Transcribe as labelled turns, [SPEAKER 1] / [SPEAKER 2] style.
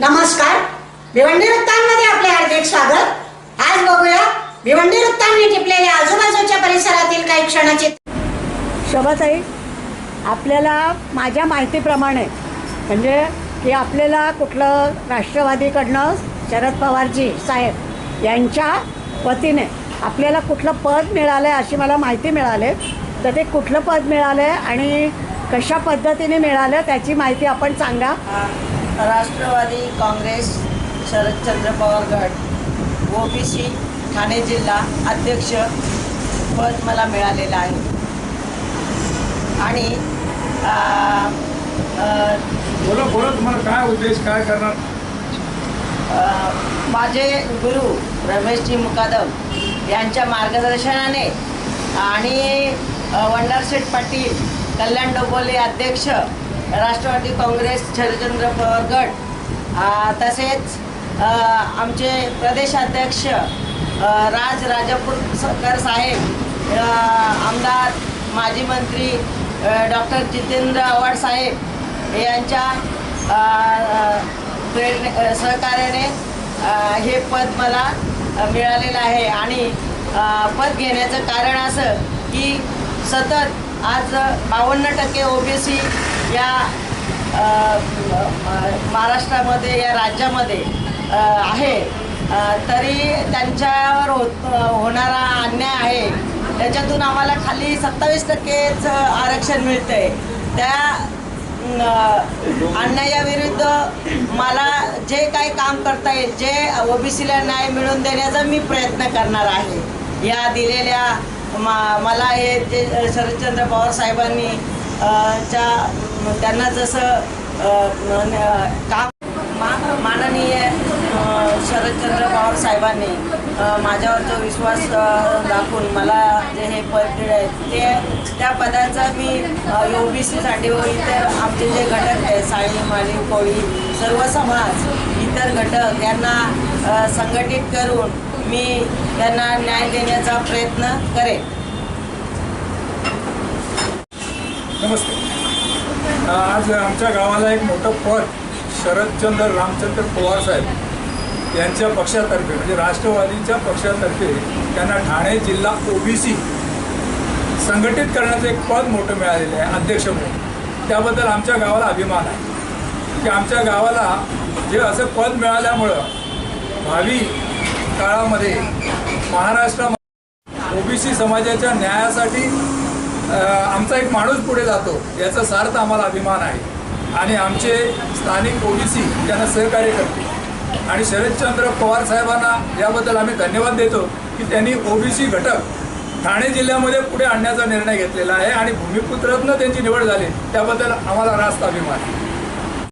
[SPEAKER 1] नमस्कार. भिवंडी वृत्तांमध्ये आपले हार्दिक स्वागत. आज बघूया भिवंडी वृत्तांनी टिपलेल्या आजूबाजूच्या परिसरातील काही क्षणाची
[SPEAKER 2] शोभाताई आपल्याला माझ्या माहितीप्रमाणे म्हणजे की आपल्याला कुठलं राष्ट्रवादीकडनं शरद पवारजी साहेब यांच्या वतीने आपल्याला कुठलं पद मिळालं आहे अशी मला माहिती मिळाली. तर ते कुठलं पद मिळालं आहे आणि कशा पद्धतीने मिळालं त्याची माहिती आपण सांगा.
[SPEAKER 3] राष्ट्रवादी काँग्रेस शरदचंद्र पवार गट ओबीसी ठाणे जिल्हा अध्यक्ष पद मला मिळालेलं आहे. आणि
[SPEAKER 4] बोला बोला तुम्हाला काय उद्देश काय करणार?
[SPEAKER 3] माझे गुरु रमेशजी मुकादम यांच्या मार्गदर्शनाने आणि वंडारशेठ पाटील कल्याण डोबोले अध्यक्ष राष्ट्रवादी काँग्रेस शरदचंद्र पवार गट. तसेच आमचे प्रदेशाध्यक्ष राज राजापूरकर साहेब आमदार माजी मंत्री डॉक्टर जितेंद्र आव्हाड साहेब यांच्या प्रेरणे सहकार्याने हे पद मला मिळालेलं आहे. आणि पद घेण्याचं कारण असं की सतत आज बावन्न टक्के ओबीसी या महाराष्ट्रामध्ये या राज्यामध्ये आहे. तरी त्यांच्यावर होत होणारा अन्याय आहे. त्याच्यातून आम्हाला खाली सत्तावीस टक्केच आरक्षण मिळतं आहे त्या अन्यायाविरुद्ध मला जे काही काम करता येईल जे ओबीसीला न्याय मिळवून देण्याचा मी प्रयत्न करणार आहे. या दिलेल्या मा मला हे जे शरदचंद्र पवार साहेबांनी च्या त्यांना जसं काम मा माननीय शरदचंद्र पवार साहेबांनी माझ्यावर जो विश्वास दाखवून मला जे हे पद दिलं आहे ते त्या पदाचा मी ओ बी सीसाठी व इतर आमचे जे घटक आहे साळी माळी कोळी सर्व समाज इतर घटक यांना संघटित करून मी त्यांना न्याय देण्याचा प्रयत्न करेन.
[SPEAKER 4] नमस्ते आज आमच्या गावाला एक मोठं पद शरदचंद्र रामचंद्र पवार साहेब यांच्या पक्षातर्फे म्हणजे राष्ट्रवादीच्या पक्षातर्फे त्यांना ठाणे जिल्हा ओबीसी संघटित करण्याचं एक पद मोठं मिळालेलं आहे अध्यक्ष म्हणून. त्याबद्दल आमच्या गावाला अभिमान आहे. की आमच्या गावाला जे असं पद मिळाल्यामुळं भावी काळामध्ये महाराष्ट्रामध्ये ओबीसी समाजाच्या न्यायासाठी आमचा एक माणूस पुढे जातो याचा सार्थ आम्हाला अभिमान आहे. आणि आमचे स्थानिक ओबीसी त्यांना सहकार्य करते आणि शरदचंद्र पवार साहेबांना याबद्दल आम्ही धन्यवाद देतो की त्यांनी ओबीसी घटक ठाणे जिल्ह्यामध्ये पुढे आणण्याचा निर्णय घेतलेला आहे आणि भूमिपुत्रातनं त्यांची निवड झाली त्याबद्दल आम्हाला रास्त अभिमान आहे.